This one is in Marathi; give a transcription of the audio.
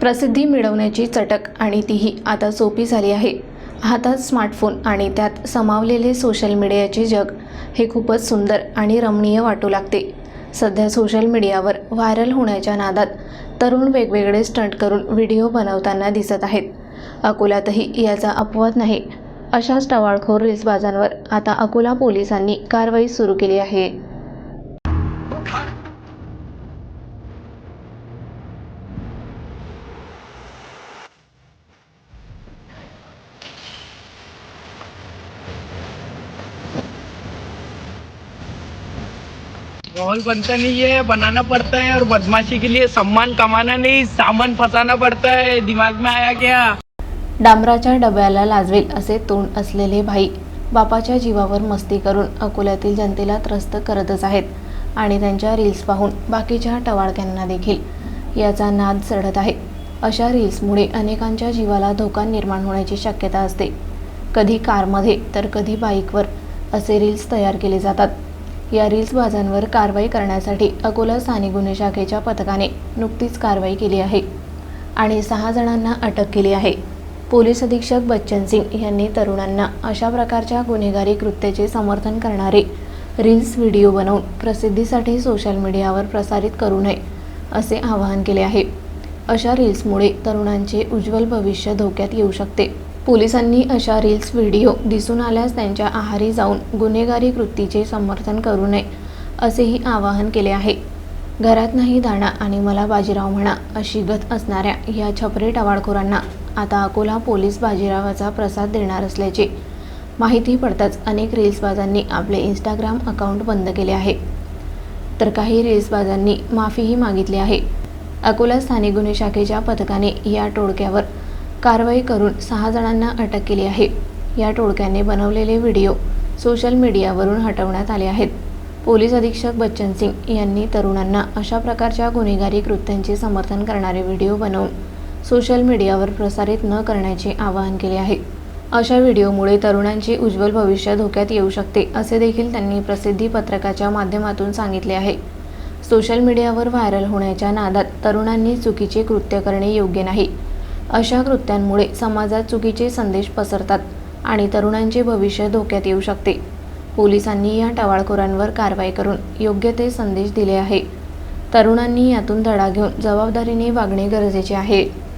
प्रसिद्धी मिळवण्याची चटक आणि तीही आता सोपी झाली आहे. हातात स्मार्टफोन आणि त्यात समावलेले सोशल मीडियाचे जग हे खूपच सुंदर आणि रमणीय वाटू लागते. सध्या सोशल मीडियावर व्हायरल होण्याच्या नादात तरुण वेगवेगळे स्टंट करून व्हिडिओ बनवताना दिसत आहेत. अकोल्यातही याचा अपवाद नाही. अशाच टवाळखोर रिल्सबाजांवर आता अकोला पोलिसांनी कारवाई सुरू केली आहे. माहौल बनता नहीं है बनाना पड़ता है और बदमाशी के लिए सम्मान कमाना नहीं सामान फसाना पड़ता है दिमाग में आया क्या? डांबराच्या डब्याला लाजवेल असे तोंड असलेले भाई बापाच्या जीवावर मस्ती करून अकोल्यातील जनतेला त्रस्त करतच आहेत आणि त्यांच्या रील्स पाहून बाकीच्या टवाळक्यांना देखील याचा नाद चढत आहे. अशा रील्समुळे अनेकांच्या जीवाला धोका निर्माण होण्याची शक्यता असते. कधी कारमध्ये तर कधी बाईकवर असे रील्स तयार केले जातात. या रील्सबाजांवर कारवाई करण्यासाठी अकोला स्थानिक गुन्हे शाखेच्या पथकाने नुकतीच कारवाई केली आहे आणि सहा जणांना अटक केली आहे. पोलीस अधीक्षक बच्चन सिंग यांनी तरुणांना अशा प्रकारच्या गुन्हेगारी कृत्याचे समर्थन करणारे रील्स व्हिडिओ बनवून प्रसिद्धीसाठी सोशल मीडियावर प्रसारित करू नये असे आवाहन केले आहे. अशा रील्समुळे तरुणांचे उज्ज्वल भविष्य धोक्यात येऊ शकते. पोलिसांनी अशा रील्स व्हिडिओ दिसून आल्यास त्यांच्या आहारी जाऊन गुन्हेगारी कृतीचे समर्थन करू नये असेही आवाहन केले आहे. घरात नाही दाणा आणि मला बाजीराव म्हणा अशी गत असणाऱ्या या छपरी टवाळखोरांना आता अकोला पोलीस बाजीरावाचा प्रसाद देणार असल्याचे माहिती पडताच अनेक रील्सबाजांनी आपले इंस्टाग्राम अकाउंट बंद केले आहे. तर काही रील्सबाजांनी माफीही मागितली आहे. अकोला स्थानिक गुन्हे शाखेच्या पथकाने या टोळक्यावर कारवाई करून सहा जणांना अटक केली आहे. या टोळक्याने बनवलेले व्हिडिओ सोशल मीडियावरून हटवण्यात आले आहेत. पोलीस अधीक्षक बच्चन सिंग यांनी तरुणांना अशा प्रकारच्या गुन्हेगारी कृत्यांचे समर्थन करणारे व्हिडिओ बनवून सोशल मीडियावर प्रसारित न करण्याचे आवाहन केले आहे. अशा व्हिडिओमुळे तरुणांचे उज्ज्वल भविष्य धोक्यात येऊ शकते असे देखील त्यांनी प्रसिद्धी पत्रकाच्या माध्यमातून सांगितले आहे. सोशल मीडियावर व्हायरल होण्याच्या नादात तरुणांनी चुकीचे कृत्य करणे योग्य नाही. अशा कृत्यांमुळे समाजात चुकीचे संदेश पसरतात आणि तरुणांचे भविष्य धोक्यात येऊ शकते. पोलिसांनी या टवाळखोरांवर कारवाई करून योग्य ते संदेश दिले आहे. तरुणांनी यातून धडा घेऊन जबाबदारीने वागणे गरजेचे आहे.